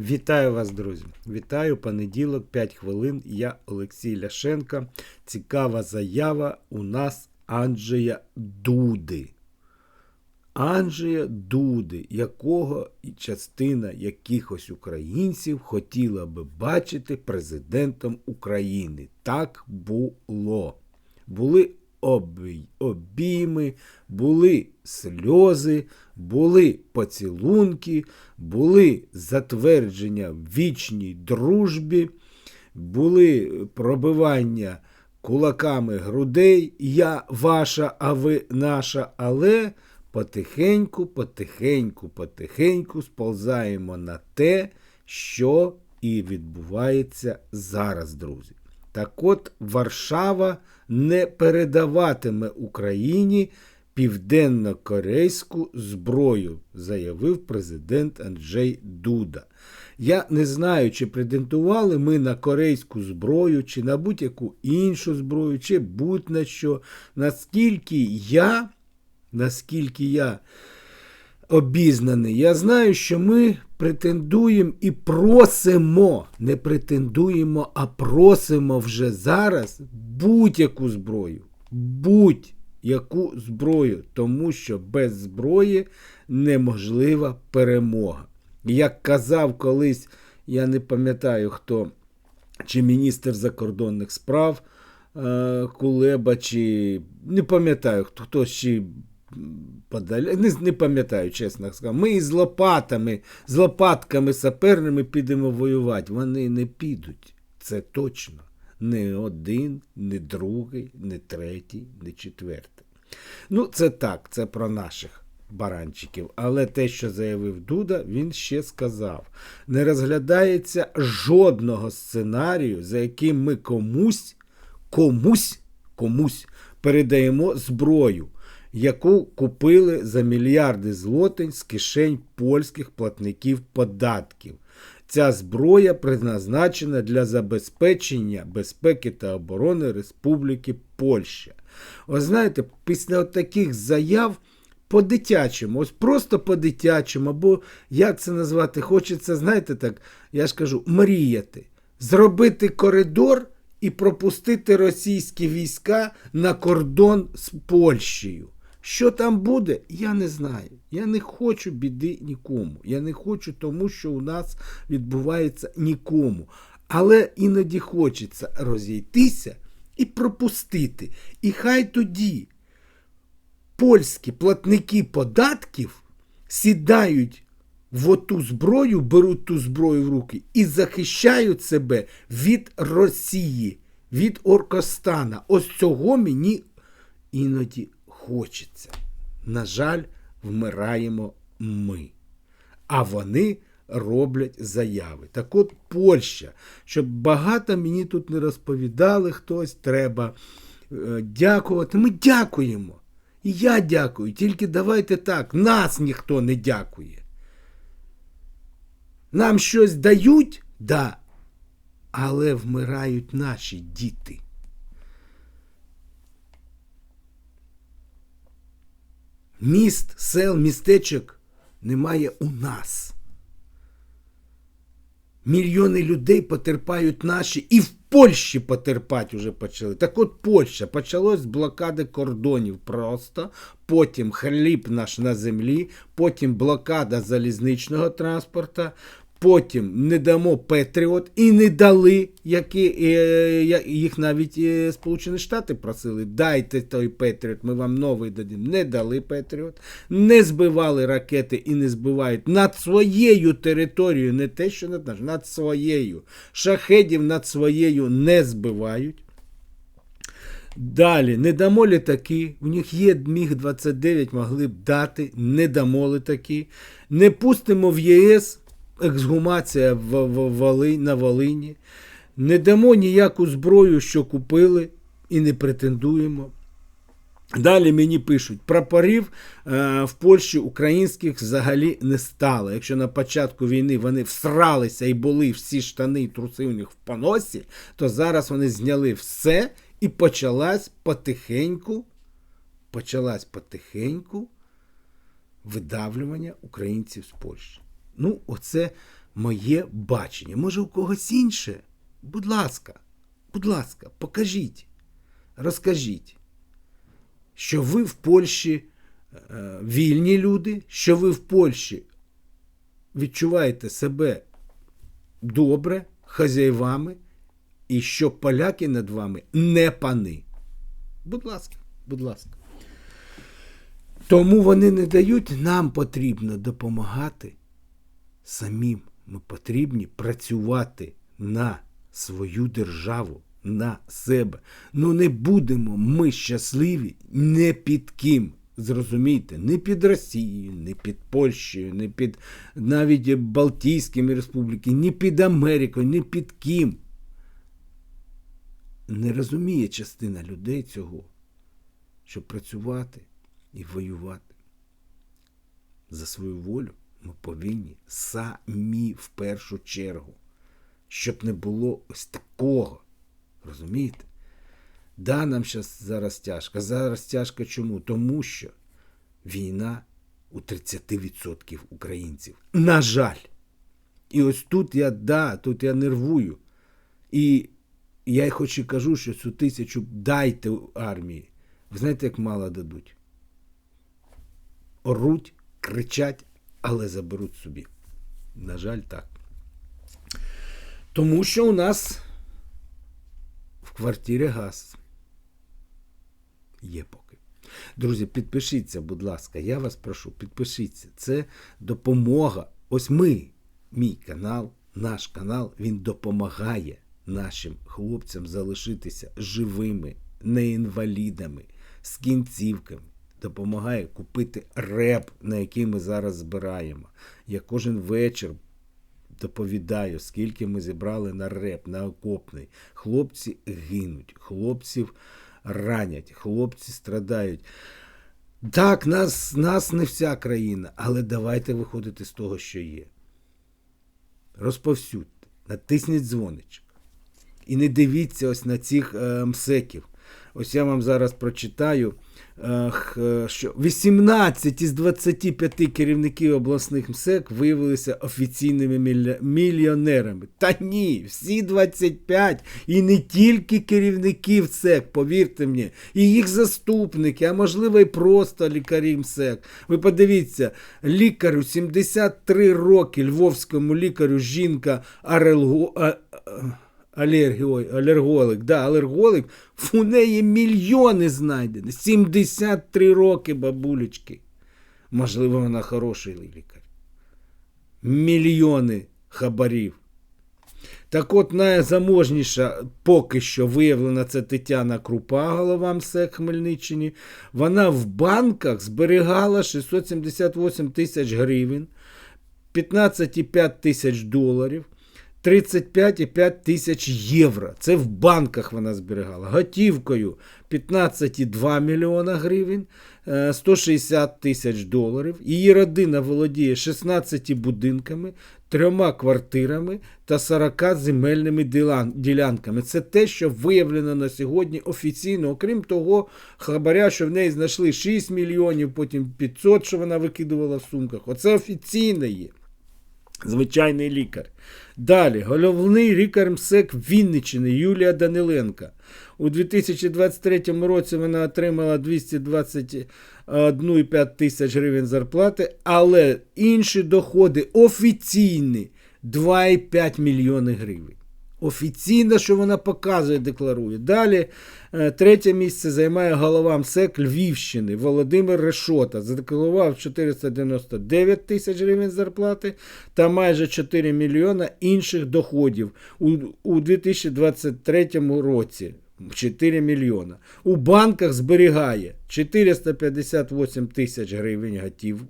Вітаю вас, друзі! Вітаю понеділок, 5 хвилин. Я Олексій Ляшенко. Цікава заява у нас Анджея Дуди. Анджея Дуди, якого і частина якихось українців хотіла би бачити президентом України. Так було. Були обій- обійми, були сльози, були поцілунки, були затвердження в вічній дружбі, були пробивання кулаками грудей. Я ваша, а ви наша, але потихеньку, потихеньку, потихеньку сползаємо на те, що і відбувається зараз, друзі. Так от Варшава не передаватиме Україні південно-корейську зброю, заявив президент Анджей Дуда. Я не знаю, чи претендували ми на корейську зброю, чи на будь-яку іншу зброю, чи будь-на що. Наскільки я, наскільки я обізнаний. Я знаю, що ми претендуємо і просимо, не претендуємо, а просимо вже зараз будь-яку зброю. Будь-яку зброю, тому що без зброї неможлива перемога. Як казав колись, я не пам'ятаю хто, чи міністр закордонних справ е, Кулеба, чи не пам'ятаю, хто хтось чи подаля... не, не пам'ятаю, чесно сказав. Ми із лопатами, з лопатками саперними підемо воювати. Вони не підуть. Це точно. Не один, не другий, не третій, не четвертий. Ну, це так, це про наших баранчиків. Але те, що заявив Дуда, він ще сказав: не розглядається жодного сценарію, за яким ми комусь, комусь, комусь передаємо зброю, яку купили за мільярди злотень з кишень польських платників податків. Ця зброя призначена для забезпечення безпеки та оборони Республіки Польща. Ви знаєте, після таких заяв по-дитячому, ось просто по-дитячому, або як це назвати, хочеться, знаєте так, я ж кажу, мріяти, зробити коридор і пропустити російські війська на кордон з Польщею. Що там буде, я не знаю. Я не хочу біди нікому. Я не хочу тому, що у нас відбувається нікому. Але іноді хочеться розійтися і пропустити. І хай тоді польські платники податків сідають в оту зброю, беруть ту зброю в руки і захищають себе від Росії, від Оркостана. Ось цього мені іноді хочеться. На жаль, вмираємо ми. А вони роблять заяви. Так от Польща, щоб багато мені тут не розповідали хтось, треба е, дякувати. Ми дякуємо. І я дякую. Тільки давайте так, нас ніхто не дякує. Нам щось дають, да, але вмирають наші діти. Міст, сел, містечок немає у нас. Мільйони людей потерпають наші і в Польщі потерпати вже почали. Так от Польща почалось з блокади кордонів просто, потім хліб наш на землі, потім блокада залізничного транспорту, потім не дамо Петріот і не дали, які, е, їх навіть е, Сполучені Штати просили, дайте той Петріот, ми вам новий дадимо. Не дали Петріот, не збивали ракети і не збивають над своєю територією, не те, що над наш, над своєю. Шахедів над своєю не збивають. Далі, не дамо літаки, у них є Міг-29, могли б дати, не дамо літаки. Не пустимо в ЄС ексгумація в, в, Волинь, на Волині. Не дамо ніяку зброю, що купили, і не претендуємо. Далі мені пишуть, прапорів е, в Польщі українських взагалі не стало. Якщо на початку війни вони всралися і були всі штани і труси у них в поносі, то зараз вони зняли все і почалась потихеньку, почалась потихеньку видавлювання українців з Польщі. Ну, оце моє бачення. Може, у когось інше? Будь ласка, будь ласка, покажіть, розкажіть, що ви в Польщі е, вільні люди, що ви в Польщі відчуваєте себе добре, хазяєвами, і що поляки над вами не пани. Будь ласка, будь ласка. Тому вони не дають, нам потрібно допомагати самим. Ми потрібні працювати на свою державу, на себе. Ну не будемо ми щасливі не під ким. Зрозумійте, не під Росією, не під Польщею, не під навіть Балтійськими республіками, не під Америкою, не під ким. Не розуміє частина людей цього, щоб працювати і воювати за свою волю ми повинні самі в першу чергу, щоб не було ось такого. Розумієте? Да, нам зараз тяжко. Зараз тяжко чому? Тому що війна у 30% українців. На жаль. І ось тут я да, тут я нервую. І я хоч і кажу, що цю тисячу дайте армії. Ви знаєте, як мало дадуть? Оруть, кричать, але заберуть собі. На жаль, так. Тому що у нас в квартирі газ. Є поки. Друзі, підпишіться, будь ласка, я вас прошу, підпишіться. Це допомога. Ось ми, мій канал, наш канал, він допомагає нашим хлопцям залишитися живими, не інвалідами, з кінцівками. Допомагає купити реп, на який ми зараз збираємо. Я кожен вечір доповідаю, скільки ми зібрали на реп, на окопний. Хлопці гинуть, хлопців ранять, хлопці страдають. Так, нас, нас не вся країна, але давайте виходити з того, що є. Розповсюдьте, натисніть дзвоничок. І не дивіться ось на цих е, мсеків. Ось я вам зараз прочитаю, що 18 із 25 керівників обласних МСЕК виявилися офіційними мільйонерами. Та ні, всі 25, і не тільки керівники МСЕК, повірте мені, і їх заступники, а можливо і просто лікарі МСЕК. Ви подивіться, лікарю 73 роки, львовському лікарю жінка Арелго. Алерголик, да, алерголик, у неї мільйони знайдені. 73 роки бабулечки. Можливо, вона хороший лікар. Мільйони хабарів. Так от найзаможніша поки що виявлена це Тетяна Крупа, голова МСЕК Хмельниччині. Вона в банках зберігала 678 тисяч гривень, 15,5 тисяч доларів. 35,5 тисяч євро. Це в банках вона зберігала. Готівкою 15,2 мільйона гривень, е, 160 тисяч доларів. Її родина володіє 16 будинками, трьома квартирами та 40 земельними ділянками. Це те, що виявлено на сьогодні офіційно. Окрім того, хабаря, що в неї знайшли 6 мільйонів, потім 500, що вона викидувала в сумках. Оце офіційне є. Звичайний лікар. Далі, головний лікар МСЕК Вінниччини Юлія Даниленка. У 2023 році вона отримала 221,5 тисяч гривень зарплати, але інші доходи офіційні 2,5 мільйони гривень. Офіційно, що вона показує, декларує. Далі е, третє місце займає голова МСЕК Львівщини Володимир Решота. Задекларував 499 тисяч гривень зарплати та майже 4 мільйона інших доходів у, у 2023 році. 4 мільйона. У банках зберігає 458 тисяч гривень готів.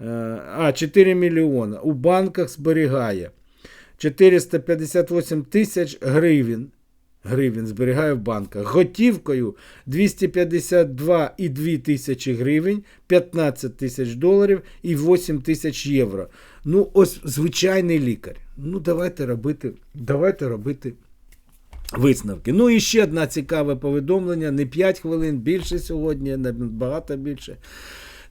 Е, А, 4 мільйона. У банках зберігає 458 тисяч гривень. Гривень зберігає в банках. Готівкою 252,2 тисячі гривень, 15 тисяч доларів і 8 тисяч євро. Ну, ось звичайний лікар. Ну, давайте робити, давайте робити висновки. Ну і ще одне цікаве повідомлення: не 5 хвилин, більше сьогодні, набагато більше.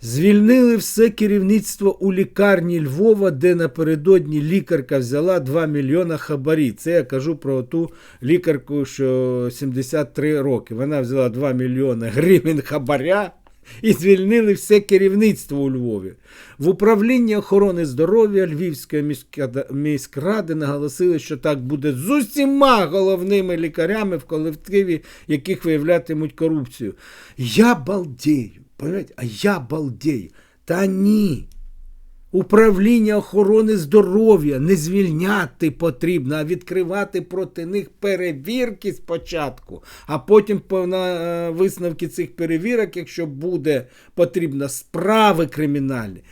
Звільнили все керівництво у лікарні Львова, де напередодні лікарка взяла 2 мільйона хабарі. Це я кажу про ту лікарку, що 73 роки. Вона взяла 2 мільйони гривень хабаря і звільнили все керівництво у Львові. В управлінні охорони здоров'я Львівської міськради наголосили, що так буде з усіма головними лікарями в колективі, яких виявлятимуть корупцію. Я балдею. Понимаєте? А я балдею. Та ні. Управління охорони здоров'я не звільняти потрібно, а відкривати проти них перевірки спочатку, а потім на е, висновки цих перевірок, якщо буде потрібно, справи кримінальні.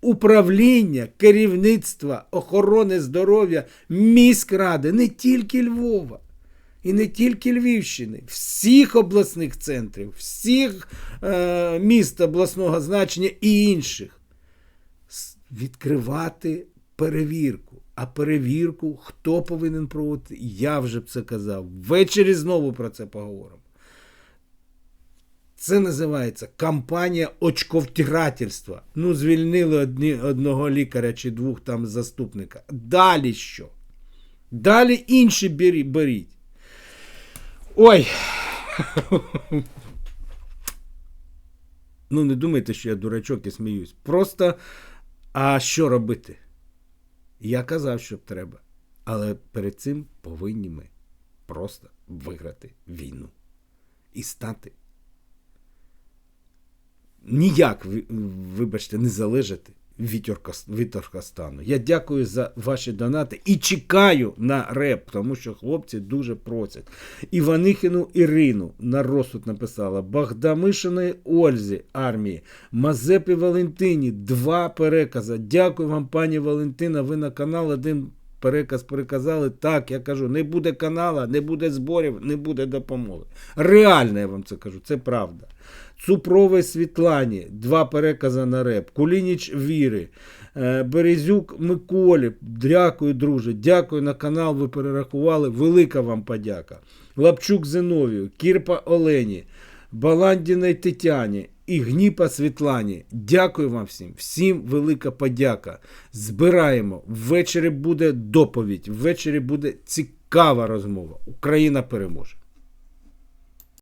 Управління, керівництва охорони здоров'я міськради, не тільки Львова. І не тільки Львівщини, всіх обласних центрів, всіх е, міст обласного значення і інших відкривати перевірку. А перевірку хто повинен проводити? Я вже б це казав. Ввечері знову про це поговоримо. Це називається кампанія очковтирательства. Ну, звільнили одні, одного лікаря чи двох там заступника. Далі що? Далі інші беріть. Ой. Ну, не думайте, що я дурачок і сміюсь. Просто, а що робити? Я казав, що треба. Але перед цим повинні ми просто виграти війну і стати ніяк, вибачте, не залежати від Оркос- від Оркостану. Я дякую за ваші донати і чекаю на реп, тому що хлопці дуже просять. Іванихіну Ірину на розсуд написала, Богдамишиної Ользі армії, Мазепі Валентині, два перекази. Дякую вам, пані Валентина. Ви на канал один переказ переказали. Так, я кажу, не буде канала, не буде зборів, не буде допомоги. Реально я вам це кажу, це правда. Цупрове Світлані, два перекази на реп. Кулініч Віри, е, Березюк Миколі. Дякую, друже. Дякую на канал. Ви перерахували. Велика вам подяка. Лапчук Зиновію, Кірпа Олені, Баландіної Тетяні і Гніпа Світлані. Дякую вам всім. Всім велика подяка. Збираємо. Ввечері буде доповідь. Ввечері буде цікава розмова. Україна переможе.